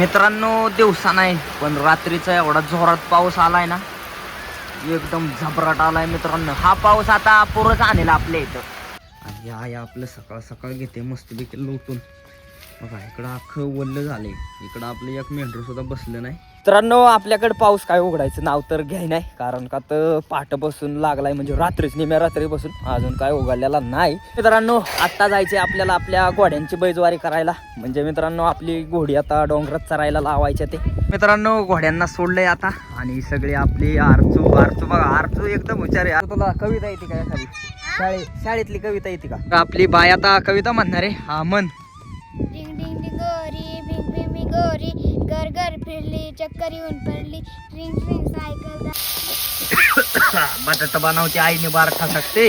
मित्रांनो दिवसा नाही पण रात्रीचा एवढा जोरात पाऊस आलाय ना एकदम झबराट आलाय मित्रांनो. हा पाऊस आता पुरच आणेल आपल्या इथं. आणि या आपलं सकाळ सकाळ घेते मस्तपैकी लोटून. बघा इकडं अख्खं वल्ल झालंय. इकडं आपलं एक मेंढर सुद्धा बसलं नाही. मित्रांनो आपल्याकडे पाऊस काय उघडायचं नाव तर घ्याय नाही कारण का तर पहाट बसून लागलाय म्हणजे रात्रीच निम्या रात्री बसून अजून काय उघडलेला नाही. मित्रांनो आत्ता जायचे आपल्याला आपल्या घोड्यांची बैजवारी करायला. म्हणजे मित्रांनो आपली घोडी आता डोंगरात चरायला लावायच्या ते. मित्रांनो घोड्यांना सोडलंय आता आणि सगळे आपली आरचू आरचू बघा आरचू एकदम हुशार आहे. तुला कविता येते का एखादी? शाळे शाळेतली कविता येते का? आपली बाय आता कविता म्हणणार आहे हा मन बिंगोरी घर घर फिरली चक्कर येऊन पडली. रिंग रिंग सायकल बटाटा बनवते आईने बार ठसकते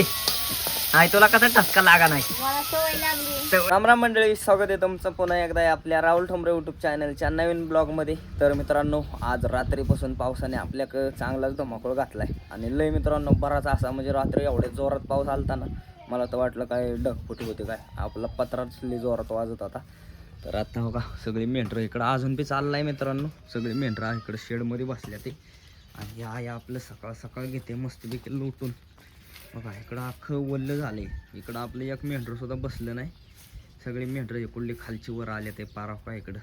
आई तुला कसा ठसका लागा नाही? मला सवय लागली. राम राम मंडळी स्वागत आहे तुमचं पुन्हा एकदा आहे आपल्या राहुल ठोंबरे युट्यूब चॅनलच्या नवीन ब्लॉगमध्ये तर मित्रांनो आज रात्रीपासून पावसाने आपल्याकडं चांगलाच धमाकूळ घातलाय. आणि लय मित्रांनो बराच असा म्हणजे रात्री एवढे जोरात पाऊस आलता ना मला तर वाटलं काय ढगफुटी होती काय. आपला पत्राच जोरात वाजत होता. तर आता हो का सगळी मेंढरं इकडं अजून बी आहे मित्रांनो. सगळी मेंढरं इकडं शेडमध्ये बसल्या ते. आणि या या आपलं सकाळ सकाळ घेते मस्तपैकी लुटून. बघा इकडं अख्खं वल्ल आहे इकडं आपलं एक मेंढर सुद्धा बसलं नाही. सगळी मेंढरं इकडली खालची वर आले ते पाराफा इकडं.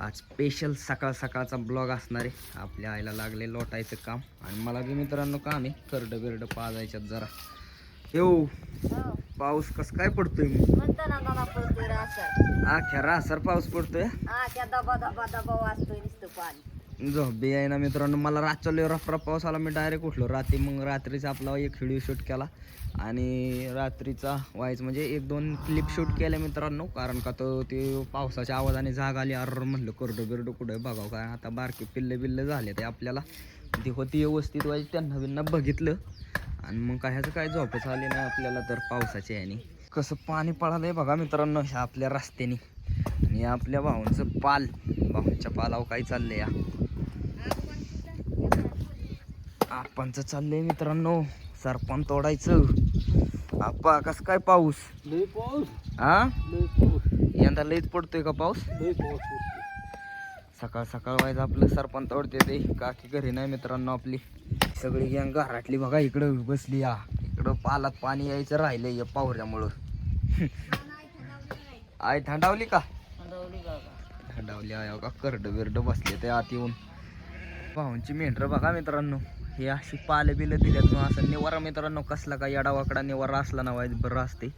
आज स्पेशल सकाळ सकाळचा ब्लॉग असणार आहे. आपल्या आईला लागले लोटायचं काम. आणि मला बी मित्रांनो काम आहे. करडं बिरडं पाजायच्यात जरा. येऊ. हो. पाऊस कसं काय पडतोय म्हणतो ना पडतोय अख्या रासर पाऊस पडतोय? हा त्या दबा दबा दबा वाजतोय नुसतं पाणी. झोपी आहे ना मित्रांनो मला रातच्या लय रफरा पाऊस आला मी डायरेक्ट उठलो. रात्री मग रात्रीचा आपला एक व्हिडिओ शूट केला. आणि रात्रीचा व्हायचं म्हणजे एक दोन क्लिप शूट केल्या मित्रांनो कारण का तो ते पावसाच्या आवाजाने जाग आली अर म्हणलं करडं बिरडं कुठं बघावं काय. आता बारके पिल्ले बिल्ले झाले ते आपल्याला. ती होती व्यवस्थित व्हायची त्यांना बिन्ना बघितलं. आणि मग काय ह्याचं काय झोपच आली नाही आपल्याला तर पावसाच्या याने कसं पाणी पळालंय बघा मित्रांनो ह्या आपल्या रस्त्याने. आणि आपल्या भाऊंचं पाल. भाऊंच्या पालावर काय चाललंय या? आपणच चाललंय मित्रांनो सरपण तोडायचं. आप्पा कस काय पाऊस? पाऊस. हा यंदा लईच पडतोय का पाऊस? सकाळ सकाळ व्हायचं आपलं सरपण तोडते ते. काकी घरी नाही मित्रांनो आपली. सगळी गँग घरातली बघा इकडं बसली या. इकडं पालात पाणी यायचं राहिलंय या पावऱ्यामुळं आई थंडावली का? थंडावली आहे का? करड बिरड बसले ते आत येऊन. भाऊंची मेंढरं बघा मित्रांनो. हे अशी पाले बिलं दिल्यात मग असं निवारा मित्रांनो कसला का येडावाकडा निवारा असला ना वाईज बरं असते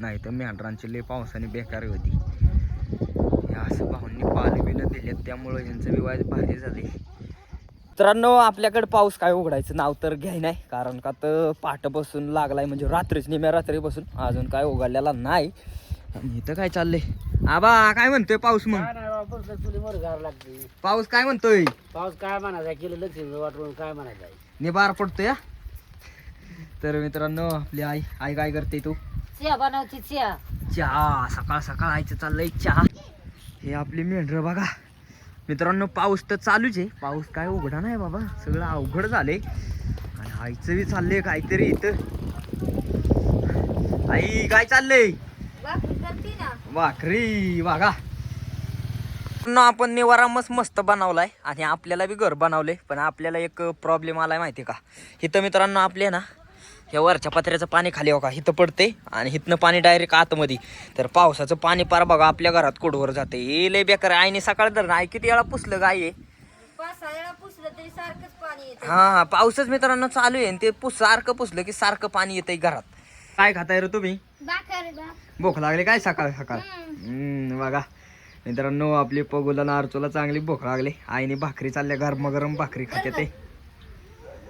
नाही तर मेंढरांची लय पावसाने बेकारी होती. हे असं भाऊंनी पाले बिलं दिलेत त्यामुळं यांचं बी वाईज भारी झाले मित्रांनो आपल्याकडे पाऊस काय उघडायचं नाव तर घ्याय नाही कारण का तर पहाट बसून लागलाय म्हणजे रात्रीच निम्या रात्री बसून अजून काय उघडलेला नाही. आणि इथं काय चाललंय? आबा काय म्हणतोय पाऊस मग? काय नाही बाबा पुढचं चुली मोर घाल लागते. पाऊस काय म्हणतोय? पाऊस काय म्हणायचा केलं लक्ष्मी वाटून काय म्हणायचं? निबार पडतोय हा? तर मित्रांनो आपली आई आई काय करते तू? चिया बनवची चिया. चहा सकाळ सकाळ आईचं चाललंय चहा. हे आपली मेंढर बघा. मित्रांनो पाऊस तर चालूच आहे. पाऊस काय उघडा नाही बाबा. सगळं अवघड झालंय. आणि आईचं बी चाललंय काहीतरी इथं. आई काय चाललंय? वाखरी वाघा. आपण निवारा मस्त मस्त बनवलाय. आणि आपल्याला बी घर बनवले पण आपल्याला एक प्रॉब्लेम आलाय माहिती का? इथं मित्रांनो आपले ना ह्या वरच्या पत्र्याचं पाणी खाली हो का इथं पडते आणि इथनं पाणी डायरेक्ट आतमध्ये. तर पावसाचं पाणी पार बघा आपल्या घरात कोडवर जाते. हे लय बेकार आहे. आईने सकाळ धरण आई किती वेळा पुसलं गाय आहे पाच सहा वेळा पुसलं तरी सारखंच पाणी येतं. हा पाऊसच मित्रांनो चालू आहे. आणि ते पुस सारखं पुसलं की सारखं पाणी येतंय घरात. काय खाताय रे तुम्ही? भूक लागली काय सकाळ सकाळ? हम्म, बघा. मित्रांनो आपली पगोला नारचोला चांगली भूक लागली. आईने भाकरी चालल्या गरम गरम भाकरी खाते ते.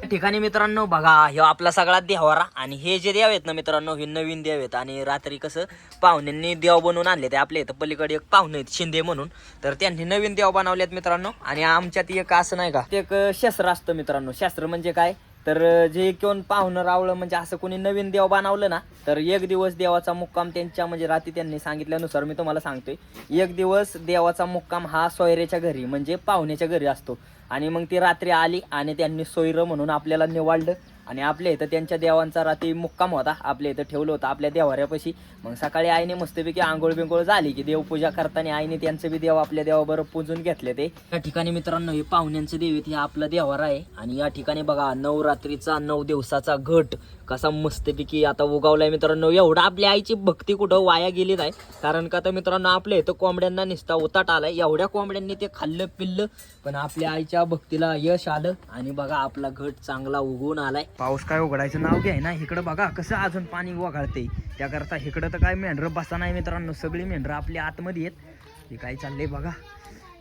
ठिकाणी मित्रांनो बघा हे आपला सगळा देवारा आणि हे जे देव आहेत ना मित्रांनो हे नवीन देव आहेत. आणि रात्री कसं पाहुण्यांनी देव बनवून आणले ते आपल्या इथं पलीकडे एक पाहुणे आहेत शिंदे म्हणून. तर त्यांनी नवीन देव बनवलेत मित्रांनो. आणि आमच्यात एक असं नाही का ते एक शस्त्र असतं मित्रांनो. शास्त्र म्हणजे काय? तर जे कोण पाहुणं रावलं म्हणजे असं कोणी नवीन देव बनवलं ना तर एक दिवस देवाचा मुक्काम त्यांच्या म्हणजे रात्री त्यांनी सांगितल्यानुसार मी तुम्हाला सांगतोय. एक दिवस देवाचा मुक्काम हा सोयरेच्या घरी म्हणजे पाहुण्याच्या घरी असतो. आणि मग ती रात्री आली आणि त्यांनी सोयरं म्हणून आपल्याला निवाळलं आणि आपल्या इथं त्यांच्या देवांचा रात्री मुक्काम होता. आपल्या इथं ठेवलं होतं आपल्या देवाऱ्यापाशी. मग सकाळी आईने मस्तपैकी आंघोळ बिंघोळ झाली की देवपूजा करताना आईने त्यांचं बी देव आपल्या देवाबरोबर पूजून घेतले ते. या ठिकाणी मित्रांनो हे पाहुण्यांचं देवीत हे आपलं देवारा आहे. आणि या ठिकाणी बघा नवरात्रीचा नऊ दिवसाचा घट. कसा मस्तपैकी आता उगावलाय मित्रांनो. एवढा आपल्या आईची भक्ती कुठं वाया गेली नाही कारण का तर मित्रांनो आपल्या इथं कोंबड्यांना निसता उताट आलाय. एवढ्या कोंबड्यांनी ते खाल्लं पिल्लं पण आपल्या आईच्या भक्तीला यश आलं. आणि बघा आपला घट चांगला उगवून आलाय. पाऊस काय उघडायचं नाव घ्याय ना. इकडं बघा कसं अजून पाणी वघाळते त्याकरता इकडं तर काय मेंढरं बसा नाही मित्रांनो. सगळी मेंढरं आपल्या आतमध्ये आहेत. हे काय चाललंय बघा.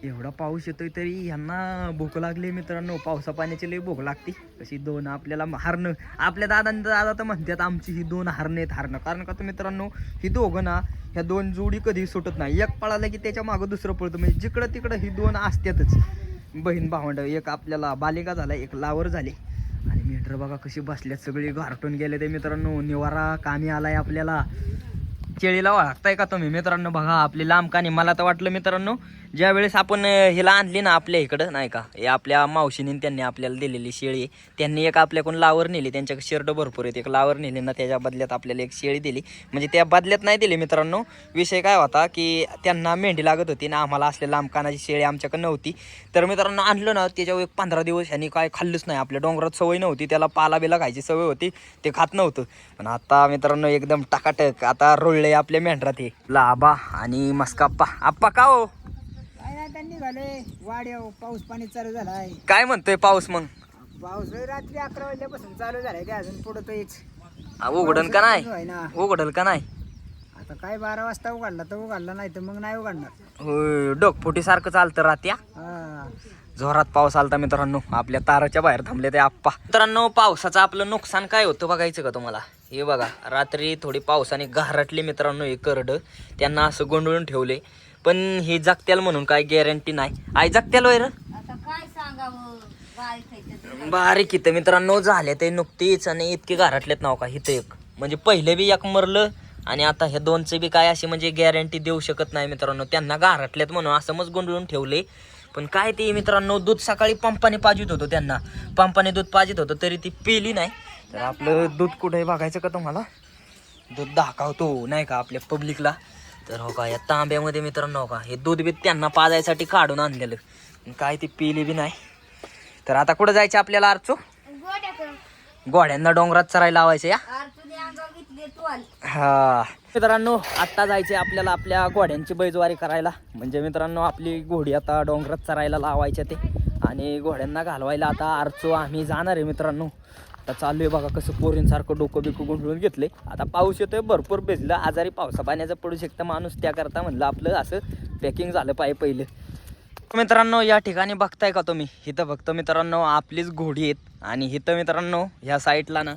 एवढा पाऊस येतोय तरी ह्यांना भूक लागली मित्रांनो. पावसा पाण्याची लई भूक लागते. कशी दोन आपल्याला हारणं. आपल्या दादा दादा तर म्हणतात आमची ही दोन हारणं आहेत हारणं. कारण का तर मित्रांनो ही दोघं ना ह्या दोन जोडी कधी सुटत नाही. एक पळाला की त्याच्या मागं दुसरं पळतं. म्हणजे जिकडं तिकडं ही दोन असतातच. बहीण भावंड एक आपल्याला बालिका झाला एक लावर झाले. आणि मीटर बघा कशी बसल्यात. सगळी घारटून गेले ते मित्रांनो. निवारा कामी आलाय आपल्याला. केळीला वागताय का तुम्ही? मित्रांनो बघा आपली लांब कानी. मला तर वाटलं मित्रांनो ज्या वेळेस आपण हिला आणली ना आपल्या इकडं नाही का हे आपल्या मावशीने त्यांनी आपल्याला दिलेली शेळी त्यांनी एक आपल्याकडून लावर नेली त्यांच्याकडे शेरडं भरपूर आहेत एक लावर नेली ना त्याच्या बदल्यात आपल्याला एक शेळी दिली. म्हणजे त्या बदल्यात नाही दिली मित्रांनो. विषय काय होता की त्यांना मेंढी लागत होती ना आम्हाला असले लांबकानाची शेळी आमच्याकडे नव्हती. तर मित्रांनो आणलं ना त्याच्यावर एक पंधरा दिवस ह्यांनी काय खाल्लंच नाही. आपल्या डोंगरात सवय नव्हती त्याला पाला बिला खायची सवय होती ते खात नव्हतं. पण आता मित्रांनो एकदम टाकाटक आता रोळले आपल्या मेंढरात हे. लाबा आणि मस्काप्पा. आप्पा का हो? पाऊस पाणी चालू झालाय. काय म्हणतोय पाऊस मग? पाऊस रात्री अकरा वाजल्यापासून चालू झालाय ते अजून पुढं आ, उघडन का नाही? ना उघडल का नाही? आता काय बारा वाजता उघडला तर उघडला नाही तर मग नाही उघडणार. होय डोकफुटी सारखं चालतं रात्या हा. जोरात पाऊस आलता मित्रांनो. आपल्या ताराच्या बाहेर थांबले ते आप्पा. मित्रांनो पावसाचं आपलं नुकसान काय होतं बघायचं का तुम्हाला? हे बघा रात्री थोडी पावसाने घारटली मित्रांनो हे करड. त्यांना असं गोंधळून ठेवले. पण हे जगत्याल म्हणून काय गॅरंटी नाही. आई जगत्याल वैर आता काय सांगावं? बारीक बारीक इथं मित्रांनो झाले ते नुकतीच आणि इतके घारटलेत नाव का इथं एक. म्हणजे पहिले बी एक मरलं आणि आता हे दोनचे बी काय अशी म्हणजे गॅरंटी देऊ शकत नाही मित्रांनो. त्यांना गारटलेत म्हणून असं मग गोंधळून ठेवले. पण काय ते मित्रांनो दूध सकाळी पंपाने पाजित होतं त्यांना. पंपाने दूध पाजित होतं तरी ती पिली नाही. तर आपलं दूध कुठे बघायचं का तुम्हाला? दूध दाखवतो नाही का आपल्या पब्लिकला तर हो का या तांब्यामध्ये मित्रांनो हो का हे दूध बी त्यांना पाजायसाठी काढून आणलेलं. काय ती पिली बी नाही. तर आता कुठं जायचं आपल्याला आरचो? गोड्यांना डोंगरात चरायला लावायचं या? हा. मित्रांनो आत्ता जायचे आपल्याला आपल्या घोड्यांची बैजवारी करायला. म्हणजे मित्रांनो आपली घोडी आता डोंगरात चरायला लावायच्या ते. आणि घोड्यांना घालवायला आता आरचो आम्ही जाणार आहे मित्रांनो. आता चालू आहे बघा कसं पोरींसारखं डोकं बिकं गुंडळून घेतले आता पाऊस येतोय भरपूर भिजलं आजारी पावसा पाण्याचं पडू शकतं माणूस. त्याकरता म्हणलं आपलं असं पॅकिंग झालं पाहिजे पहिलं. मित्रांनो या ठिकाणी बघताय का तुम्ही? इथं फक्त मित्रांनो आपलीच घोडी आहेत. आणि इथं मित्रांनो ह्या साईडला ना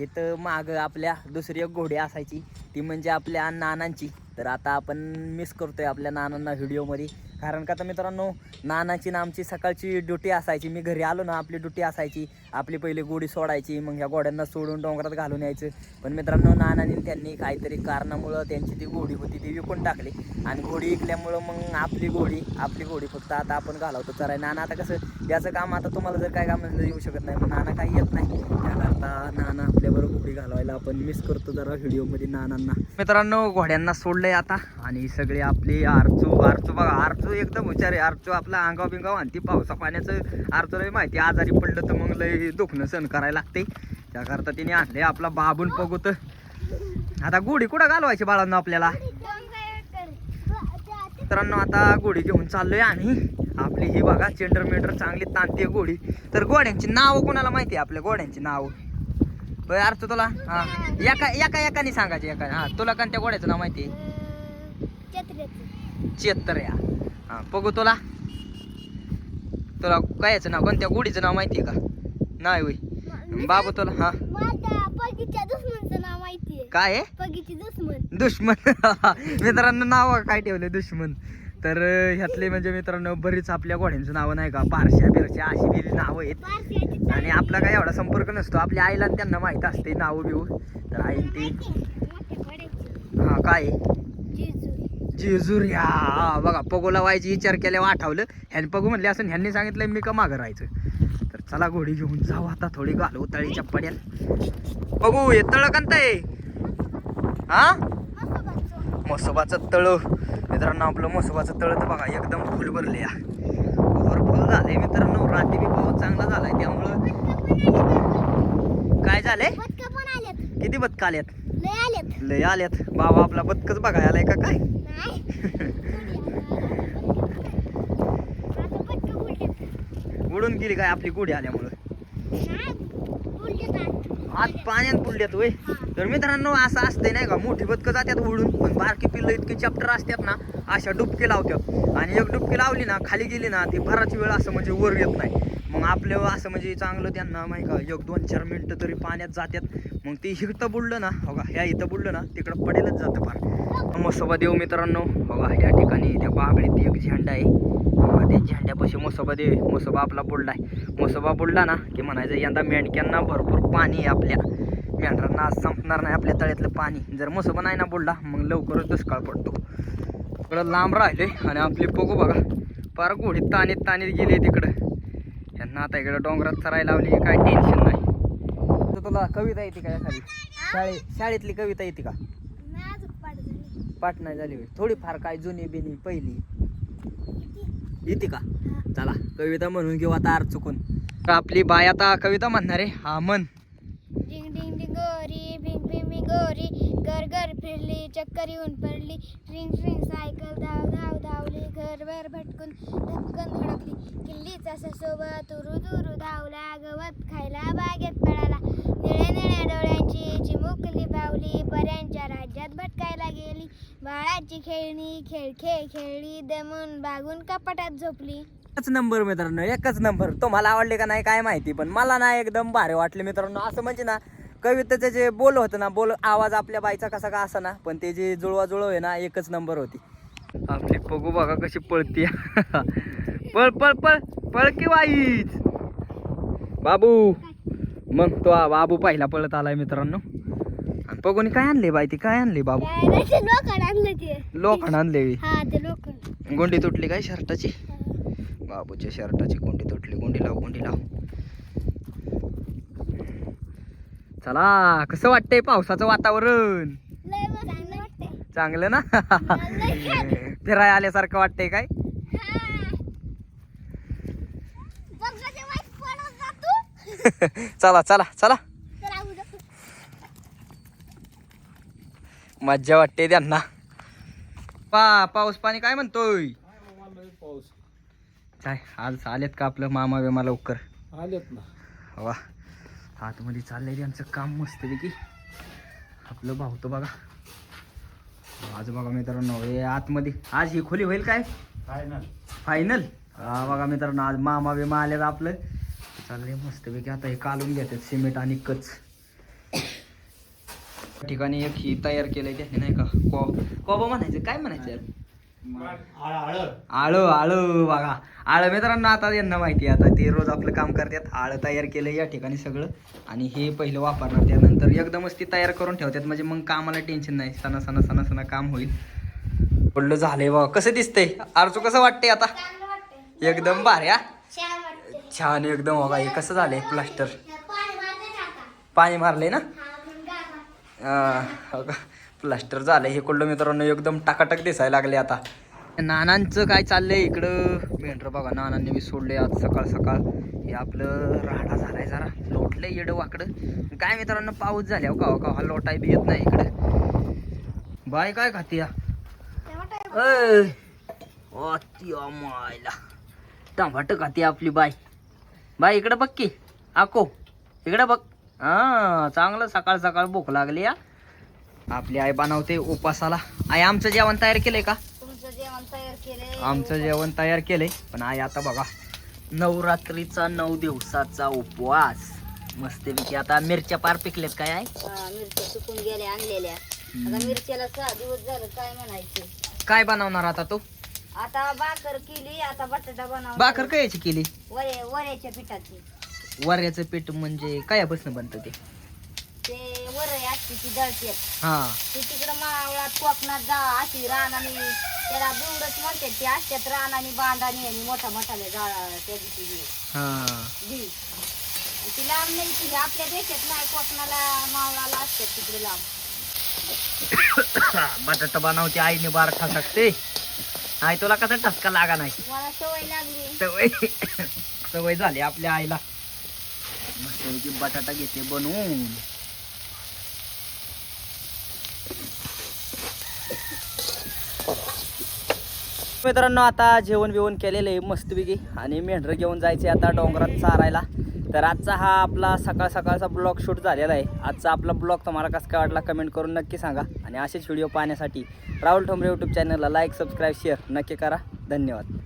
इथं माग आपल्या दुसरी एक घोडी असायची. ती म्हणजे आपल्या नानांची. तर आता आपण मिस करतोय आपल्या नानांना व्हिडिओमध्ये कारण का तर मित्रांनो नानाची ना आमची सकाळची ड्युटी असायची. मी घरी आलो ना आपली ड्युटी असायची. आपली पहिली गोडी सोडायची मग ह्या घोड्यांना सोडून डोंगरात घालून यायचं. पण मित्रांनो नानाने त्यांनी काहीतरी कारणामुळं त्यांची ती घोडी होती ती विकून टाकली. आणि घोडी विकल्यामुळं मग आपली घोडी आपली घोडी फक्त आता आपण घालवतो. चराय नाना आता कसं याचं काम आता तुम्हाला जर काय काम येऊ शकत नाही मग नाना काही येत नाही. त्याकरता नाना आपल्याबरोबर घोडी घालवायला आपण मिस करतो जरा व्हिडिओमध्ये नानांना. मित्रांनो घोड्यांना सोडलंय आता. आणि सगळे आपले आरचू आरचू बघा आरचू एकदम हुशार आहे. आरचू आपला अंगाव बिंगाव आणि ती पावसा पाण्याचं आरचूला माहिती आजारी पडलं तर मग लय दुखणं सहन करायला लागते. त्याकरता तिने आणले आपला बाबून पगोत आता गोडी कुठं घालवायची बाळांना आपल्याला? मित्रांनो आता गोडी घेऊन चाललोय आम्ही. आपली ही बघा चेंडर मेंडर चांगली ताणते गोडी तर गोड्यांची नाव कोणाला माहिती आहे आपल्या गोड्यांची नाव? अर्थ तुला? हा. एका एका एकाने सांगायचे एका हा तुला कोणत्या गोड्याचं नाव माहिती आहे? चेत्तर या हा बघू तुला. तुला काय याचं नाव कोणत्या गोडीचं नाव माहिती आहे का? नाही होय. बाबू तुला हा. माझ्या पगीच्या दुश्मनचं नाव माहितीये. काय आहे? पगीची दुश्मन. दुश्मन. मित्रांनो नाव काय ठेवले? दुश्मन. तर ह्यातले म्हणजे मित्रांनो बरीच आपल्या घोड्यांचं नावं नाही का? पारशा बिरशा अशी बिरी नावं आहेत. आणि आपला काय एवढा संपर्क नसतो. आपल्या आईला त्यांना माहीत असते नावं बिव तर आई ती हा काय जेजूर या बघा पगोला व्हायची विचार केल्यावर आठवलं. ह्याने पगू म्हणले असं ह्यांनी सांगितलं मी का मागं राहायचं? तर चला घोडी घेऊन जाऊ आता थोडी घालू तळीच्या पड्यात बघू हे तळ कंत आहे हा मसोबाचं तळ. मित्रांनो आपलं मसोबाचं तळ तर बघा एकदम फुल भरले या. फुल झाले मित्रांनो रात्री बी पाऊस चांगला झालाय त्यामुळं काय झालंय? किती बदक आल्यात लय आल्यात बाबा आपला बदकच बघायला आलाय का काय? उडून गेली काय आपली गुढी आल्यामुळं. आत पाण्यात बुडल्यात वय तर मित्रांनो असं असतंय नाही का मोठी बदकं जात्यात उडून पण बारकी पिल्लं इतकी चॅप्टर असतात ना अशा डुबकी लावतात आणि एक डुबकी लावली ना खाली गेली ना ती बराच वेळ असं म्हणजे वर येत नाही. मग आपलं असं म्हणजे चांगलं त्यांना माहिती का एक दोन चार मिनटं तरी पाण्यात जात्यात. मग ते इथं बुडलं ना हो बघा ह्या इथं बुडलं ना तिकडं पडेलच जातं फार. मसोबा देव मित्रांनो हो बघा या ठिकाणी त्या बागडीत एक झेंडा आहे. हो बघा त्या झेंड्यापाशी मसोबा देव मसोबा आपला बुडलाय. मसोबा बुडला ना की म्हणायचं यंदा मेंढक्यांना भरपूर पाणी आहे आपल्या. मेंढरांना आज संपणार नाही आपल्या तळ्यातलं पाणी. जर मसोबा नाही ना बुडला मग लवकरच दुष्काळ पडतो. इकडं लांब राहिले आणि आपली बघू बघा फार घोडी ताणीत ताणीत गेली तिकडं. ना आता इकडं डोंगरात चरायला लावली काय टेन्शन नाही. तर तुला कविता येते का एखादी? शाळे शाळेतली कविता येते का? पाठ झाली नाही झाली थोडीफार काय जुनी बिनी पहिली. येते का? चला कविता म्हणून घेऊ तार चुकून. आपली बाय आता कविता म्हणणार आहे हा मन डिंग डिंग डिंग गोरी भिंग भिंग गोरी. घर घर फिरली चक्कर येऊन पडली. ट्रिंग ट्रिंग सायकल धाव धाव धावली घरभर भटकून धपकन धडकली. किल्लीचा सोबत तुरु तुरु धावला गवत खायला बागेत पळाला. निळ्या निळ्या डोळ्यांची चिमुकली पावली पर्यांच्या राज्यात भटकायला गेली. बाळाची खेळणी खेळ खेळ खेळली. दमून बागून कपाटात झोपली. एकच नंबर मित्रांनो एकच नंबर. तुम्हाला आवडले का नाही काय माहिती पण मला ना एकदम भारी वाटले मित्रांनो. असं म्हणजे ना कवितेचं जे बोल होतं ना बोल आवाज आपल्या बाईचा कसा का असा ना पण ते जे जुळवा जुळव आहे ना एकच नंबर होती. आपली बघू बघा कशी पळती पळ पळ पळ पळ की वाईच बाबू मग तो आ- बाबू पहिला पळत आलाय मित्रांनो. आणि बघून काय आणले बाई ती काय आणली बाबू? लोखंड आणलं हा गुंडी तुटली काय शर्टाची? बाबूच्या शर्टाची गुंडी तुटली. गुंडी लाव गुंडी लाव. चला कसं वाटतंय पावसाचं वातावरण? चांगलं ना? फिराय आल्यासारखं वाटतंय काय? चला चला चला. मज्जा वाटते त्यांना. पा पाऊस पाणी काय म्हणतोय? काय आज आलेत का आपलं मामा बिमा लवकर? आलेत ना. वा. आतमध्ये चाललंय त्यांचं काम मस्तपैकी. आपलं भावतो बघा. आज बघा मित्रांनो हे आतमध्ये. आज ही खोली होईल काय? फायनल हा बघा मित्रांनो आज मामा बिमा आलेत आपलं. चाललंय मस्तपैकी. आता हे कालून घेतात सिमेंट आणि कच. ठिकाणी एक ही तयार केलंय त्याने नाही का? को कोबा म्हणायचं काय म्हणायचं यार? आळं आळं बघा. आळं मित्रांनो आता यांना माहिती आहे आता ते रोज आपलं काम करतात. आळं तयार केलं या ठिकाणी सगळं. आणि हे पहिलं वापरणार त्यानंतर एकदमच ती तयार करून ठेवतात. म्हणजे मग कामाला टेन्शन नाही. सणा सणा सणा सणा काम होईल. पडलं झालंय बघा. कसं दिसतंय? आरचू कसं वाटतंय आता? एकदम भारी हा? छान एकदम बघा. हे कसं झालंय? प्लास्टर. पाणी मारलंय ना? प्लास्टर झालं हे कुठलं मित्रांनो एकदम टाकाटक दिसायला लागले आता. नानांचं काय चाललंय इकडं? मेंढर बघा नानांनी मी सोडले आज सकाळ सकाळ. हे आपलं राडा झालाय जरा. लोटलं येडं वाकडं. काय मित्रांनो पाऊस झाल्या हो का हो का? हा लोटाय बी येत नाही इकडं. बाय काय खाती या? मायला. टमाट खाती आपली बाय बाय इकडं बघ की. आको इकडं बघ. हा चांगलं सकाळ सकाळ भूक लागली या. आपली आई बनवते उपासाला. आई आमचं जेवण तयार केलंय का? तुमचं जेवण तयार केलंय. आमचं जेवण तयार केलंय. पण आई आता बघा. नवरात्रीचा नऊ दिवसाचा उपवास. मस्तपैकी आता मिरच्या पार पिकलेत काय आहे हा, मिरच्या सुकून गेल्या आणलेल्या. आता मिरच्याला सहा दिवस झालं काय म्हणायचं? काय बनवणार आता तो? आता भाकर केली आता बटाटा बनव भाकर कयाची केली? वरे वऱ्याच्या पिठाची. वऱ्याचं पीठ म्हणजे कयापासून बनतं ते? ते ती हा. ती तिकडं मावळात कोकणात जा अशी रान आणि त्याला बिवडच म्हणते ते असतात रान आणि बांधाने आणि मोठा मोठाले जाळ त्याची ती बी हां. बी आणि ती लांब नाही ती आपल्या देशात नाही कोकणाला मावळाला असतात तिकडे लांब. बटाटा बनवते आईने बार ठसकते आई तुला कसा ठसका लागा नाही? मला सवय लागली. सवय. सवय झाली आपल्या आईला. बटाटा घेते बनवून. मित्रांनो आता जेवण बिवण केलेलं आहे मस्तपैकी. आणि मेंढरं घेऊन जायचे आता डोंगरात चारायला. तर आजचा हा आपला सकाळ सकाळचा ब्लॉग शूट झालेला आहे. आजचा आपला ब्लॉग तुम्हाला कसा काय वाटला कमेंट करून नक्की सांगा. आणि असेच व्हिडिओ पाहण्यासाठी राहुल ठोंबरे यूट्यूब चॅनलला लाईक सबस्क्राईब शेअर नक्की करा. धन्यवाद.